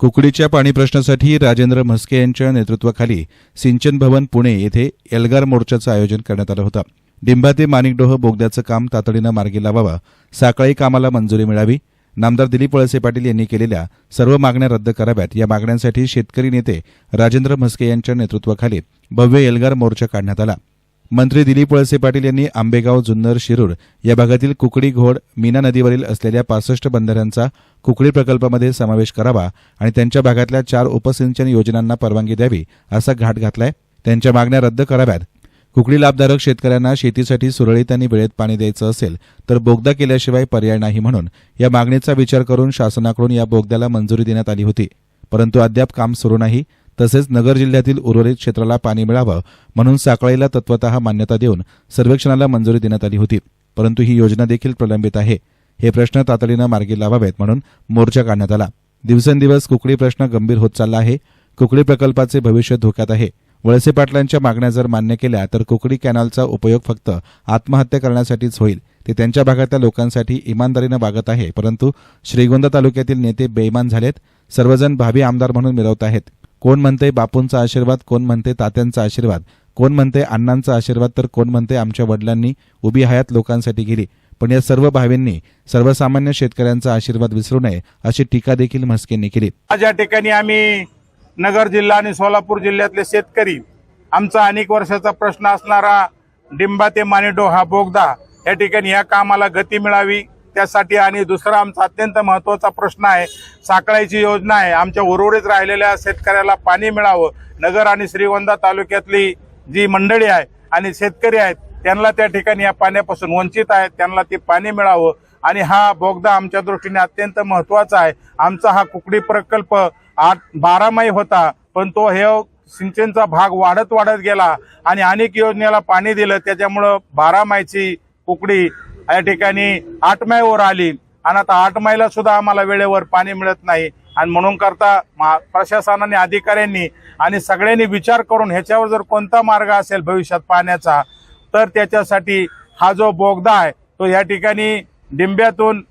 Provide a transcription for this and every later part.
कुकडीच्या पाणी प्रश्नासाठी राजेंद्र म्हस्के यांच्या नेतृत्वाखाली सिंचन भवन पुणे येथे एल्गार मोर्चाचं आयोजन करण्यात आलं होतं. डिंबा ते माणिकडोह बोगद्याचं काम तातडीनं मार्गी लावावं साकळी कामाला मंजुरी मिळावी नामदार दिलीप वळसे पाटील यांनी केलेल्या सर्व मागण्या रद्द कराव्यात या मागण्यांसाठी शेतकरी नेते राजेंद्र म्हस्के यांच्या नेतृत्वाखाली भव्य एल्गार मोर्चा काढण्यात आला. मंत्री दिलीप वळसे पाटील यांनी आंबेगाव जुन्नर शिरूर या भागातील कुकडी घोड मीना नदीवरील असलेल्या पासष्ट बंधाऱ्यांचा कुकडी प्रकल्पामध्ये समावेश करावा आणि त्यांच्या भागातल्या चार उपसिंचन योजनांना परवानगी द्यावी असा घाट घातलाय. त्यांच्या मागण्या रद्द कराव्यात. कुकडी लाभधारक शेतकऱ्यांना शेतीसाठी सुरळीत आणि वेळेत पाणी द्यायचं असेल तर बोगदा केल्याशिवाय पर्याय नाही म्हणून या मागणीचा विचार करून शासनाकडून या बोगद्याला मंजुरी देण्यात आली होती. परंतु अद्याप काम सुरू नाही. तसेच नगर जिल्ह्यातील उर्वरित क्षेत्राला पाणी मिळावं म्हणून साकळीला तत्वत मान्यता देऊन सर्वेक्षणाला मंजुरी देण्यात आली होती. परंतु ही योजना देखील प्रलंबित आहे. हे प्रश्न तातडीनं मार्गी लावावेत म्हणून मोर्चा काढण्यात आला. दिवसेंदिवस कुकडी प्रश्न गंभीर होत चालला आहे. कुकडी प्रकल्पाचे भविष्य धोक्यात आहे. वळसे पाटलांच्या मागण्या जर मान्य केल्या तर कुकडी कॅनलचा उपयोग फक्त आत्महत्या करण्यासाठीच होईल. ते त्यांच्या भागातल्या लोकांसाठी इमानदारीनं वागत आहे. परंतु श्रीगोंदा तालुक्यातील नेते बेईमान झालेत. सर्वजण भावी आमदार म्हणून मिळवत आहेत. कोण म्हणते बापूंचा आशीर्वाद कोण म्हणते तात्यांचा आशीर्वाद कोण म्हणते अण्णांचा आशीर्वाद तर कोण म्हणते आमच्या वडिलांनी उभी हयात लोकांसाठी गेली पण या सर्व भावींनी सर्वसामान्य शेतकऱ्यांचा आशीर्वाद विसरू नये अशी टीका देखील म्हस्केंनी केली. आज या ठिकाणी आम्ही नगर जिल्हा आणि सोलापूर जिल्ह्यातले शेतकरी आमचा अनेक वर्षाचा प्रश्न असणारा डिंबा ते मानिडो हा बोगदा या ठिकाणी या कामाला गती मिळावी. त्यासाठी आणि दुसरा आमचा अत्यंत महत्त्वाचा प्रश्न आहे साखळाची योजना आहे. आमच्या उर्वरित राहिलेल्या शेतकऱ्याला पाणी मिळावं. नगर आणि श्रीगोंदा तालुक्यातली जी मंडळी आहे आणि शेतकरी आहेत त्यांना त्या ठिकाणी या पाण्यापासून वंचित आहेत त्यांना ते पाणी मिळावं. आणि हा बोगदा आमच्या दृष्टीने अत्यंत महत्त्वाचा आहे. आमचा हा कुकडी प्रकल्प आठ बारामाही होता पण तो हे सिंचनचा भाग वाढत वाढत गेला आणि अनेक योजनेला पाणी दिलं. त्याच्यामुळं बारामाहीची कुकडी या ठिकाणी आठ माईवर आली. आणि आता आठ सुद्धा आम्हाला वेळेवर पाणी मिळत नाही. आणि म्हणून करता मा- प्रशासनाने अधिकाऱ्यांनी आणि सगळ्यांनी विचार करून ह्याच्यावर जर कोणता मार्ग असेल भविष्यात पाण्याचा तर त्याच्यासाठी हा जो बोगदा आहे तो या ठिकाणी डिंब्यातून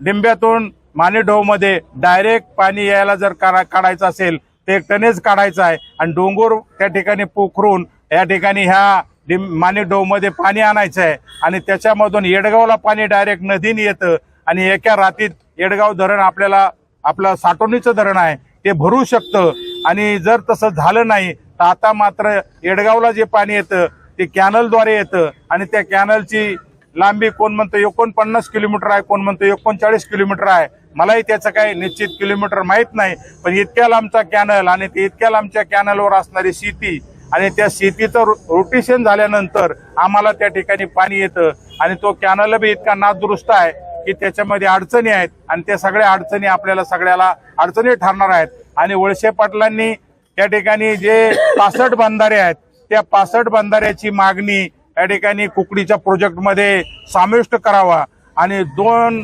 डिंब्यातून मानेढोमध्ये डायरेक्ट पाणी यायला जर काढा- काढायचं असेल ते एक टनेज काढायचं आहे. आणि डोंगर त्या ठिकाणी पोखरून या ठिकाणी ह्या डिम माने डोमध्ये पाणी आणायचं आहे आणि त्याच्यामधून येडगावला पाणी डायरेक्ट नदीने येतं आणि एका रातीत येडगाव धरण आपल्याला आपलं साठवणीचं धरण आहे ते भरू शकतं. आणि जर तसं झालं नाही तर आता मात्र येडगावला जे पाणी येतं ते कॅनलद्वारे येतं. आणि त्या कॅनलची लांबी कोण म्हणतो एकोणपन्नास किलोमीटर आहे कोण म्हणतो एकोणचाळीस किलोमीटर आहे. मलाही त्याचं काही निश्चित किलोमीटर माहीत नाही पण इतक्या लांबचा कॅनल आणि ते इतक्या लांबच्या कॅनलवर असणारी शेती आणि त्या शेतीचं रोटेशन झाल्यानंतर आम्हाला त्या ठिकाणी पाणी येतं. आणि तो कॅनल बी इतका नादुरुस्त आहे की त्याच्यामध्ये अडचणी आहेत. आणि त्या सगळ्या अडचणी आपल्याला सगळ्याला अडचणी ठरणार आहेत. आणि वळसे पाटलांनी त्या ठिकाणी जे पासष्ट बंधारे आहेत त्या पासष्ट बंधाऱ्याची मागणी या ठिकाणी कुकडीच्या प्रोजेक्टमध्ये समाविष्ट करावा. आणि दोन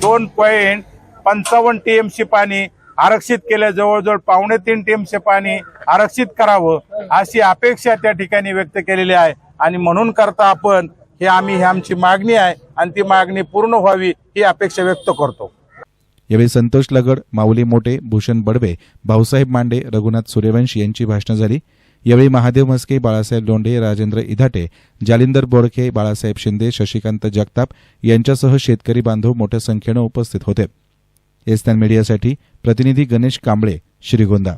दोन पॉईंट पंचावन्न टी एमची पाणी आरक्षित केल्या जवळजवळ पावणे तीन टीमचे पाणी आरक्षित करावं अशी अपेक्षा त्या ठिकाणी व्यक्त केलेली आहे. आणि म्हणून करता आपण हे आम्ही ही आमची मागणी आहे आणि ती मागणी पूर्ण व्हावी ही अपेक्षा व्यक्त करतो. यावेळी संतोष लगड माऊली मोटे भूषण बडवे भाऊसाहेब मांडे रघुनाथ सूर्यवंशी यांची भाषणं झाली. यावेळी महादेव म्हस्के बाळासाहेब लोंढे राजेंद्र इधाटे जालिंदर बोडखे बाळासाहेब शिंदे शशिकांत जगताप यांच्यासह शेतकरी बांधव मोठ्या संख्येनं उपस्थित होते. एस्तान मीडियासाठी प्रतिनिधी गणेश कांबळे श्रीगोंदा.